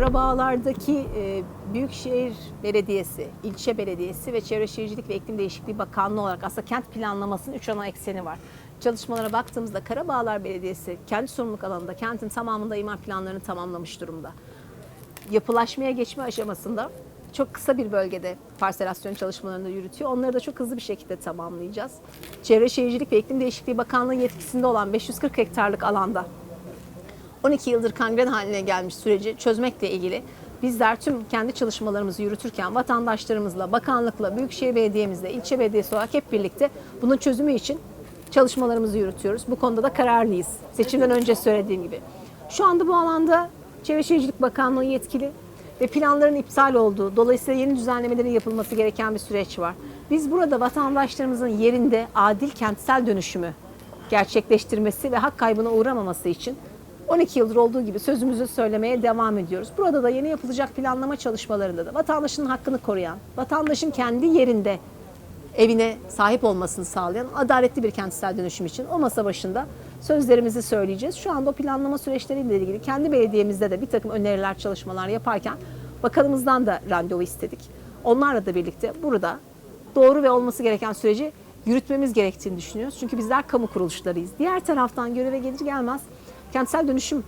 Karabağlar'daki e, Büyükşehir Belediyesi, ilçe belediyesi ve Çevre Şehircilik ve İklim Değişikliği Bakanlığı olarak aslında kent planlamasının üç ana ekseni var. Çalışmalara baktığımızda Karabağlar Belediyesi kendi sorumluluk alanında kentin tamamında imar planlarını tamamlamış durumda. Yapılaşmaya geçme aşamasında çok kısa bir bölgede parselasyon çalışmalarını yürütüyor. Onları da çok hızlı bir şekilde tamamlayacağız. Çevre Şehircilik ve İklim Değişikliği Bakanlığı yetkisinde olan 540 hektarlık alanda 12 yıldır kangren haline gelmiş süreci çözmekle ilgili bizler tüm kendi çalışmalarımızı yürütürken vatandaşlarımızla, bakanlıkla, büyükşehir belediyemizle, ilçe belediyesi olarak hep birlikte bunun çözümü için çalışmalarımızı yürütüyoruz. Bu konuda da kararlıyız. Seçimden önce söylediğim gibi. Şu anda bu alanda Çevre Şehircilik Bakanlığı yetkili ve planların iptal olduğu, dolayısıyla yeni düzenlemelerin yapılması gereken bir süreç var. Biz burada vatandaşlarımızın yerinde adil kentsel dönüşümü gerçekleştirmesi ve hak kaybına uğramaması için 12 yıldır olduğu gibi sözümüzü söylemeye devam ediyoruz. Burada da yeni yapılacak planlama çalışmalarında da vatandaşın hakkını koruyan, vatandaşın kendi yerinde evine sahip olmasını sağlayan adaletli bir kentsel dönüşüm için o masa başında sözlerimizi söyleyeceğiz. Şu anda o planlama süreçleriyle ilgili kendi belediyemizde de bir takım öneriler, çalışmalar yaparken bakanımızdan da randevu istedik. Onlarla da birlikte burada doğru ve olması gereken süreci yürütmemiz gerektiğini düşünüyoruz. Çünkü bizler kamu kuruluşlarıyız. Diğer taraftan göreve gelir gelmez kentsel dönüşüm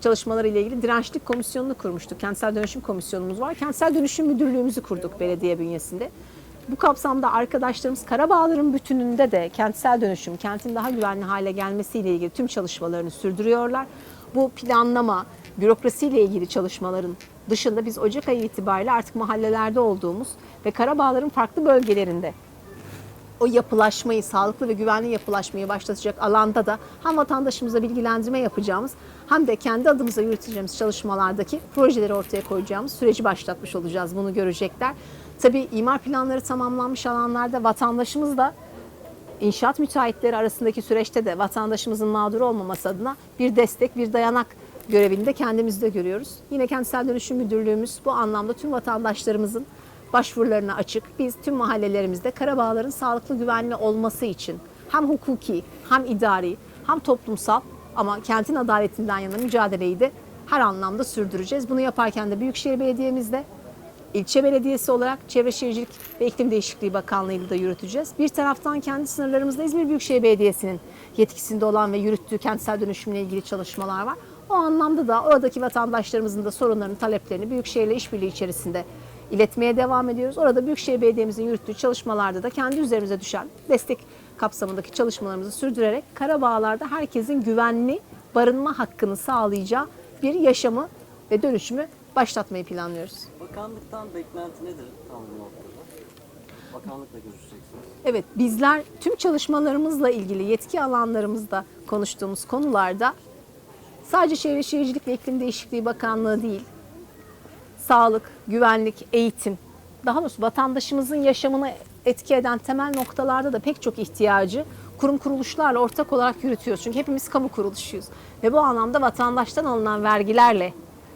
çalışmaları ile ilgili dirençlik komisyonunu kurmuştuk. Kentsel dönüşüm komisyonumuz var. Kentsel dönüşüm müdürlüğümüzü kurduk belediye bünyesinde. Bu kapsamda arkadaşlarımız Karabağlar'ın bütününde de kentsel dönüşüm, kentin daha güvenli hale gelmesiyle ilgili tüm çalışmalarını sürdürüyorlar. Bu planlama, bürokrasiyle ilgili çalışmaların dışında biz Ocak ayı itibariyle artık mahallelerde olduğumuz ve Karabağlar'ın farklı bölgelerinde o yapılaşmayı, sağlıklı ve güvenli yapılaşmayı başlatacak alanda da hem vatandaşımıza bilgilendirme yapacağımız hem de kendi adımıza yürüteceğimiz çalışmalardaki projeleri ortaya koyacağımız süreci başlatmış olacağız. Bunu görecekler. Tabii imar planları tamamlanmış alanlarda vatandaşımız da inşaat müteahhitleri arasındaki süreçte de vatandaşımızın mağdur olmaması adına bir destek, bir dayanak görevini de kendimizde görüyoruz. Yine Kentsel Dönüşüm Müdürlüğümüz bu anlamda tüm vatandaşlarımızın başvurularına açık. Biz tüm mahallelerimizde Karabağların sağlıklı güvenli olması için hem hukuki hem idari hem toplumsal ama kentin adaletinden yana mücadeleyi de her anlamda sürdüreceğiz. Bunu yaparken de Büyükşehir Belediye'mizde ilçe belediyesi olarak Çevre Şehircilik ve İklim Değişikliği Bakanlığı'yla da yürüteceğiz. Bir taraftan kendi sınırlarımızda İzmir Büyükşehir Belediyesi'nin yetkisinde olan ve yürüttüğü kentsel dönüşümle ilgili çalışmalar var. O anlamda da oradaki vatandaşlarımızın da sorunlarını, taleplerini Büyükşehir'le işbirliği içerisinde iletmeye devam ediyoruz. Orada Büyükşehir Belediye'mizin yürüttüğü çalışmalarda da kendi üzerimize düşen destek kapsamındaki çalışmalarımızı sürdürerek Karabağlar'da herkesin güvenli barınma hakkını sağlayacağı bir yaşamı ve dönüşümü başlatmayı planlıyoruz. Bakanlıktan beklenti nedir tam bu noktada? Bakanlıkla görüşeceksiniz. Evet bizler tüm çalışmalarımızla ilgili yetki alanlarımızda konuştuğumuz konularda sadece Çevre Şehircilik ve İklim Değişikliği Bakanlığı değil, sağlık, güvenlik, eğitim, daha doğrusu vatandaşımızın yaşamını etki eden temel noktalarda da pek çok ihtiyacı kurum kuruluşlarla ortak olarak yürütüyoruz. Çünkü hepimiz kamu kuruluşuyuz. Ve bu anlamda vatandaştan alınan vergilerle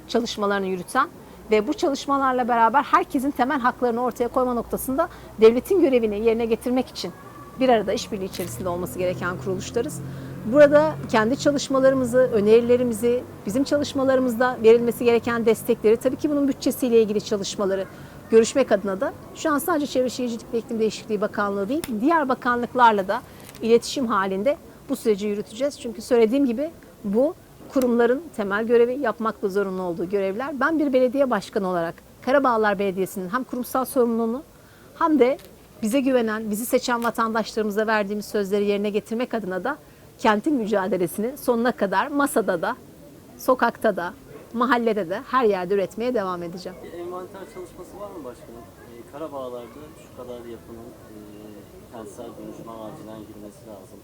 çalışmalarını yürüten ve bu çalışmalarla beraber herkesin temel haklarını ortaya koyma noktasında devletin görevini yerine getirmek için bir arada işbirliği içerisinde olması gereken kuruluşlarız. Burada kendi çalışmalarımızı, önerilerimizi, bizim çalışmalarımızda verilmesi gereken destekleri, tabii ki bunun bütçesiyle ilgili çalışmaları görüşmek adına da şu an sadece Çevre Şehircilik ve İklim Değişikliği Bakanlığı değil, diğer bakanlıklarla da iletişim halinde bu süreci yürüteceğiz. Çünkü söylediğim gibi bu kurumların temel görevi yapmakla zorunlu olduğu görevler. Ben bir belediye başkanı olarak Karabağlar Belediyesi'nin hem kurumsal sorumluluğunu hem de bize güvenen, bizi seçen vatandaşlarımıza verdiğimiz sözleri yerine getirmek adına da kentin mücadelesini sonuna kadar masada da, sokakta da, mahallede de her yerde üretmeye devam edeceğim. Bir envanter çalışması var mı başkanım? Ee, Karabağlar'da şu kadar yapının e, kentsel dönüşüme acilen girmesi lazım.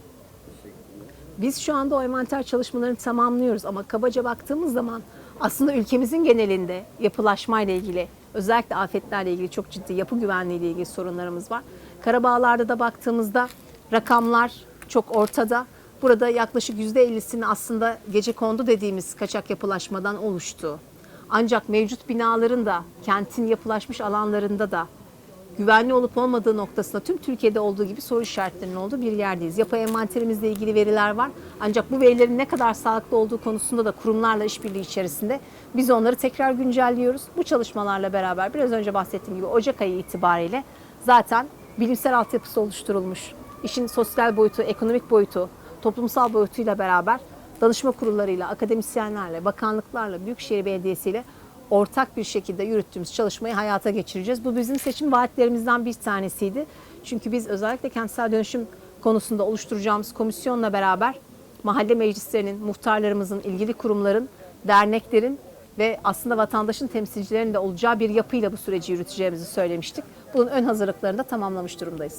Biz şu anda o envanter çalışmalarını tamamlıyoruz ama kabaca baktığımız zaman aslında ülkemizin genelinde yapılaşmayla ilgili özellikle afetlerle ilgili çok ciddi yapı güvenliği ile ilgili sorunlarımız var. Karabağlar'da da baktığımızda rakamlar çok ortada. Burada yaklaşık %50'sini aslında gece kondu dediğimiz kaçak yapılaşmadan oluştu. Ancak mevcut binaların da kentin yapılaşmış alanlarında da güvenli olup olmadığı noktasında tüm Türkiye'de olduğu gibi soru işaretlerinin olduğu bir yerdeyiz. Yapay envanterimizle ilgili veriler var. Ancak bu verilerin ne kadar sağlıklı olduğu konusunda da kurumlarla işbirliği içerisinde biz onları tekrar güncelliyoruz. Bu çalışmalarla beraber biraz önce bahsettiğim gibi Ocak ayı itibariyle zaten bilimsel altyapısı oluşturulmuş. İşin sosyal boyutu, ekonomik boyutu, toplumsal boyutuyla beraber danışma kurullarıyla, akademisyenlerle, bakanlıklarla, Büyükşehir Belediyesi ile ortak bir şekilde yürüttüğümüz çalışmayı hayata geçireceğiz. Bu bizim seçim vaatlerimizden bir tanesiydi. Çünkü biz özellikle kentsel dönüşüm konusunda oluşturacağımız komisyonla beraber mahalle meclislerinin, muhtarlarımızın, ilgili kurumların, derneklerin ve aslında vatandaşın temsilcilerinin de olacağı bir yapıyla bu süreci yürüteceğimizi söylemiştik. Bunun ön hazırlıklarını da tamamlamış durumdayız.